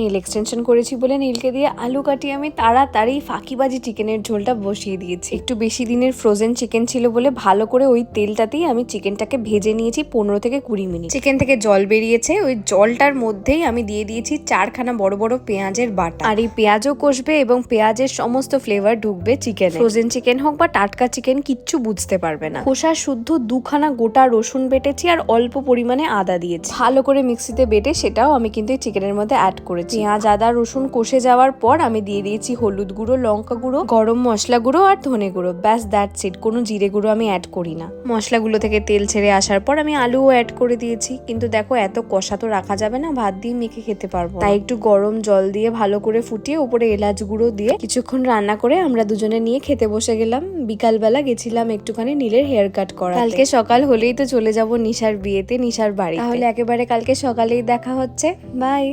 নীল extension করেছি বলে নীলকে দিয়ে আলু কাটিয়ে আমি তাড়াতাড়ি ফাঁকিবাজি চিকেনের ঝোলটা বসিয়ে দিয়েছি। একটু বেশি দিনের ফ্রোজেন চিকেন ছিল বলে ভালো করে ওই তেলটাতেই আমি চিকেনটাকে ভেজে নিয়েছি পনেরো থেকে কুড়ি মিনিট। চিকেন থেকে জল বেরিয়েছে, ওই জলটার মধ্যেই আমি দিয়ে দিয়েছি চারখানা বড় বড় পেঁয়াজের বাটা। আর এই পেঁয়াজও কষবে এবং পেঁয়াজের সমস্ত ফ্লেভার ঢুকবে চিকেন ফ্রোজেন চিকেন হোক বা টাটকা চিকেন কিচ্ছু বুঝতে পারবে না। খোসা শুদ্ধ দুখানা গোটা রসুন বেটেছি আর অল্প পরিমাণে আদা দিয়েছি। ভালো করে মিক্সিতে বেটে সেটাও আমি কিন্তু এই চিকেনের মধ্যে অ্যাড করেছি। পেঁয়াজ, আদা, রসুন কষে যাওয়ার পর আমি দিয়ে দিয়েছি হলুদ গুঁড়ো, লঙ্কা গুঁড়ো, গরম মশলা গুঁড়ো আর ধনে গুঁড়ো। ব্যাস দ্যাটস ইট কোনো জিরে গুঁড়ো আমি অ্যাড করি না। মশলাগুলো থেকে তেল ছেড়ে আসার পর আমি আলুও অ্যাড করে দিয়েছি। কিন্তু দেখো, এত কষা তো রাখা যাবে না, ভাত দিয়ে মেখে খেতে পারব। তাই একটু গরম জল দিয়ে ভালো করে ফুটিয়ে উপরে এলাচ গুঁড়ো দিয়ে কিছুক্ষণ রান্না করে আমরা দুজনে নিয়ে খেতে বসে গেলাম। বিকালবেলা গেছিলাম একটুখানি নীলের হেয়ার কাট করা কালকে সকাল হলেই তো চলে যাব নিশার বিয়েতে, নিশার বাড়ি তাহলে একেবারে কালকে সকালেই দেখা হচ্ছে। বাই